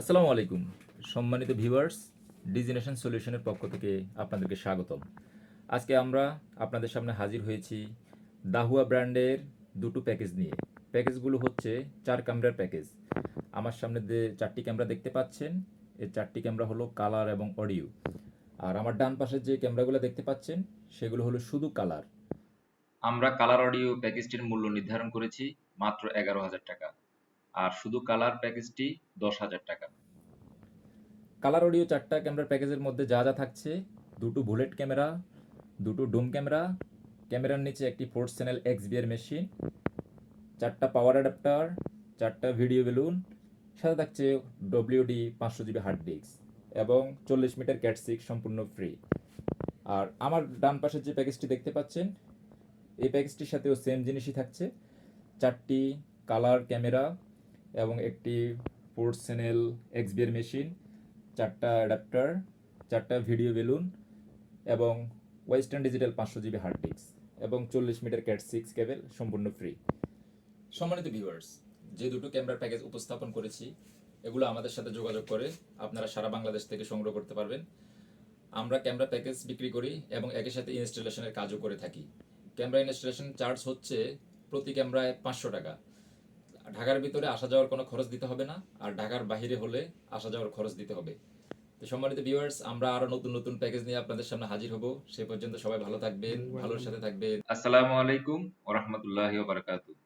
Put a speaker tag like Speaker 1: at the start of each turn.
Speaker 1: আসসালামু আলাইকুম, সম্মানিত ভিউয়ার্স, ডিজিনেশন সলিউশনের পক্ষ থেকে আপনাদেরকে স্বাগতম। আজকে আমরা আপনাদের সামনে হাজির হয়েছি দাহুয়া ব্র্যান্ডের দুটো প্যাকেজ নিয়ে। প্যাকেজগুলো হচ্ছে চার ক্যামেরার প্যাকেজ। আমার সামনে যে চারটি ক্যামেরা দেখতে পাচ্ছেন, এই চারটি ক্যামেরা হলো কালার এবং অডিও। আর আমার ডান পাশে যে ক্যামেরাগুলো দেখতে পাচ্ছেন, সেগুলো হলো শুধু কালার। আমরা কালার অডিও প্যাকেজটির মূল্য নির্ধারণ করেছি মাত্র এগারো হাজার টাকা। আর শুধু কালার প্যাকেজটি দশ হাজার টাকা। কালার অডিও চারটা ক্যামেরার প্যাকেজের মধ্যে যা যা থাকছে, দুটো বুলেট ক্যামেরা দুটো ডোম ক্যামেরা ক্যামেরার নিচে একটি fourth channel X XBR machine চারটা পাওয়ার অ্যাডাপ্টার চারটা ভিডিও বেলুন সাথে থাকছে ডব্লিউডি পাঁচশো জিবি হার্ড ডিস্ক এবং চল্লিশ মিটার ক্যাটসিক সম্পূর্ণ ফ্রি আর আমার ডান পাশের যে প্যাকেজটি দেখতে পাচ্ছেন, এই প্যাকেজটির সাথেও সেম জিনিসই থাকছে। চারটি কালার ক্যামেরা এবং একটি ফোর্থ চ্যানেল এক্সবিআর মেশিন চারটা অ্যাডাপ্টার চারটা ভিডিও বেলুন এবং ওয়েস্টার্ন ডিজিটাল পাঁচশো জিবি হার্ড ডিস্ক এবং চল্লিশ মিটার ক্যাট সিক্স কেবেল সম্পূর্ণ ফ্রি সম্মানিত ভিউয়ার্স যে দুটো ক্যামেরার প্যাকেজ উপস্থাপন করেছি, এগুলো আমাদের সাথে যোগাযোগ করে আপনারা সারা বাংলাদেশ থেকে সংগ্রহ করতে পারবেন। আমরা ক্যামেরা প্যাকেজ বিক্রি করি এবং একই সাথে ইনস্টলেশনের কাজও করে থাকি। ক্যামেরা ইনস্টলেশন চার্জ হচ্ছে প্রতি ক্যামেরায় পাঁচশো টাকা। ঢাকার ভিতরে আসা যাওয়ার কোনো খরচ দিতে হবে না আর ঢাকার বাহিরে হলে আসা যাওয়ার খরচ দিতে হবে। তো সম্মানিত ভিউয়ার্স আমরা আরও নতুন নতুন প্যাকেজ নিয়ে আপনাদের সামনে হাজির হব। সে পর্যন্ত সবাই ভালো থাকবেন ভালোর সাথে থাকবেন। আসসালামু আলাইকুম ওয়া রাহমাতুল্লাহি ওয়া বারাকাতুহু।